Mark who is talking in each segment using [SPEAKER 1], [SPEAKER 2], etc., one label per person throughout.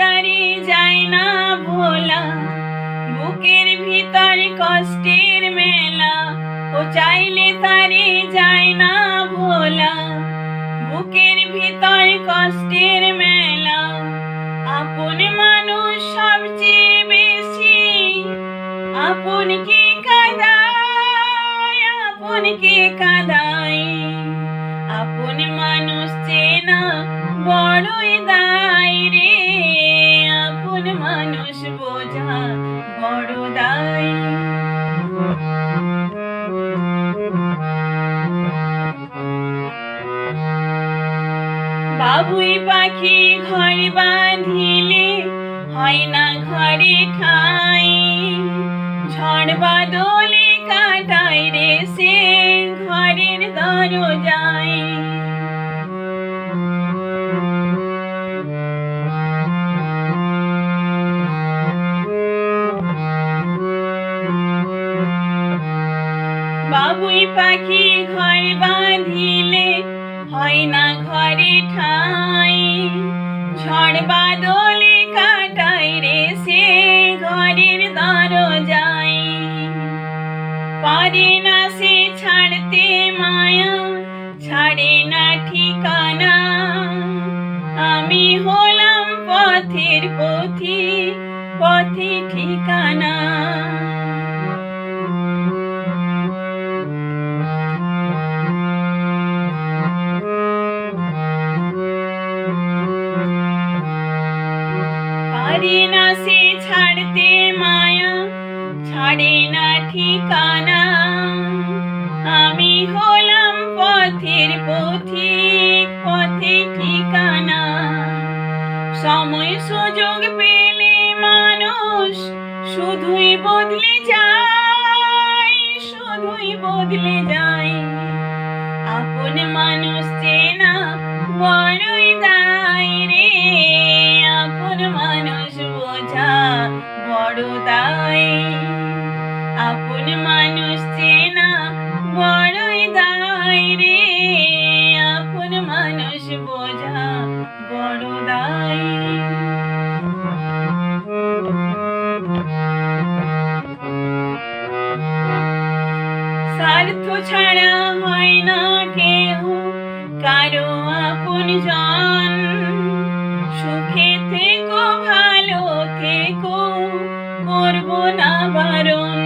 [SPEAKER 1] তারি যায় না ভোলা। বুকের ভিতর কষ্টের মেলা। ও চাইলে তারি যায় না ভোলা। বুকের ভিতর কষ্টের মেলা। আপন মানুষ সবচেয়ে বেশি। আপন কে কাদায়? আপন কে কাদায়? আপন মানুষ চেনা বড়ই দায়। বাবুই পাখি ঘর বাঁধিলে, হয় না ঘরে ঠাই। ঝড় বাদলে কাটায় রে সে ঘরের দরজায়। বাবুই পাখি ঘর বাঁধিলে হয় না ঘরে ঠাই। ঝড় বাদলে কাটায় রে সে ঘরের দরজায়। পারে না সে ছাড়তে মায়া, ছাড়ে না ঠিকানা। আমি হলাম পথের পথি, পথে ঠিকানা। পারে না সে ছাড়তে মায়া, ছাড়ে না ঠিকানা। আমি হলাম পথের পথিক পথে ঠিকানা। সময় সুযোগ পেলে মানুষ শুধুই বদলে ছাড়া হয় না কেহ কারও আপন জন, সুখে থেকো, ভালো থেকো না বারণ।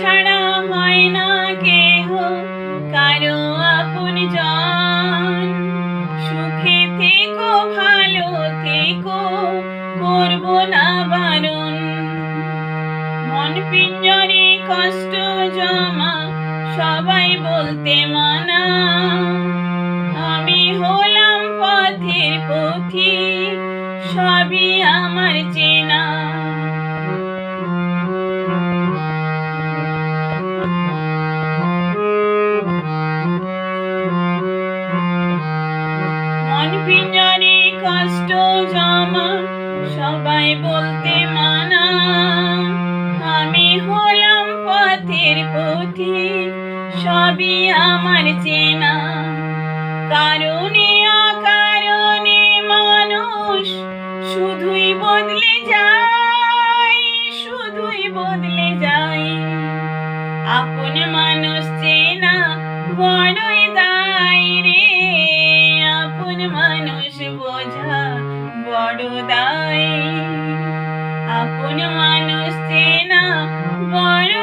[SPEAKER 1] ছাড়া হয় না কেহ করব না বারণ। মন পিঞ্জরে কষ্ট জমা সবাই বলতে মানা। কষ্ট জমা, সবাই বলতে মানা, আমি হলাম পথের পথি, সবই আমার চেনা। কারণে অকারণে মানুষ শুধুই বদলে যায়, শুধুই বদলে যায়। বোঝা বড় দায় আপন মানুষ চেনা বড়ই